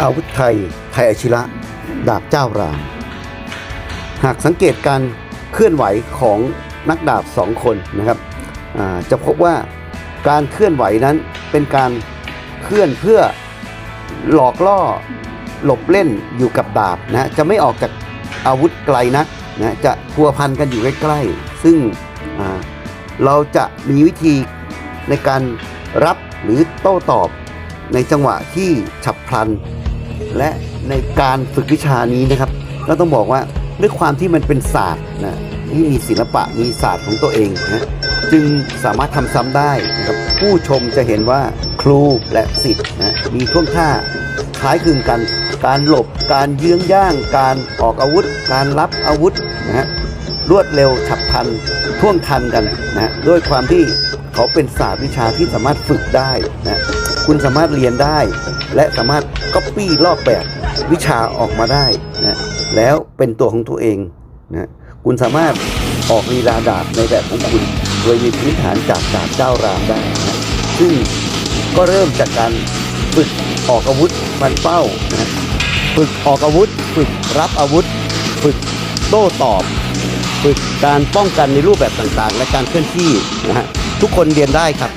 อาวุธไทย ไทยอาชิระ ดาบเจ้าราม หากสังเกตการเคลื่อนไหวของนักดาบสองคนนะครับจะพบว่าการเคลื่อนไหวนั้นเป็นการเคลื่อนเพื่อหลอกล่อหลบเล่นอยู่กับดาบนะจะไม่ออกจากอาวุธไกลนักนะจะพัวพันกันอยู่ใกล้ๆ ซึ่งเราจะมีวิธีในการรับหรือโต้ตอบ ในจังหวะที่ฉับพลัน และในการฝึกวิชานี้นะครับ ก็ต้องบอกว่าด้วยความที่มันเป็นศาสตร์นะที่มีศิลปะมีศาสตร์ของตัวเองนะจึงสามารถทำซ้ำได้นะครับผู้ชมจะเห็นว่าครูและศิษย์นะมีท่วงท่าคล้ายคลึงกัน การหลบการเยื้องย่าง การออกอาวุธ การรับอาวุธนะฮะรวดเร็วฉับพลันท่วงทันกันนะด้วยความที่เขาเป็นศาสตร์วิชาที่สามารถฝึกได้นะ คุณสามารถเรียนได้ และสามารถก๊อปปี้ลอกแบบวิชาออกมาได้นะแล้วเป็นตัวของตัวเองนะคุณสามารถออกลีลาดาบในแบบของคุณ โดยมีพื้นฐานจากดาบเจ้ารามได้นะซึ่งก็เริ่มจากการฝึกออกอาวุธฟันเป้านะฝึกออกอาวุธ ฝึกรับอาวุธ ฝึกโต้ตอบ ฝึกการป้องกันในรูปแบบต่างๆ และการเคลื่อนที่นะฮะทุกคนเรียนได้ครับ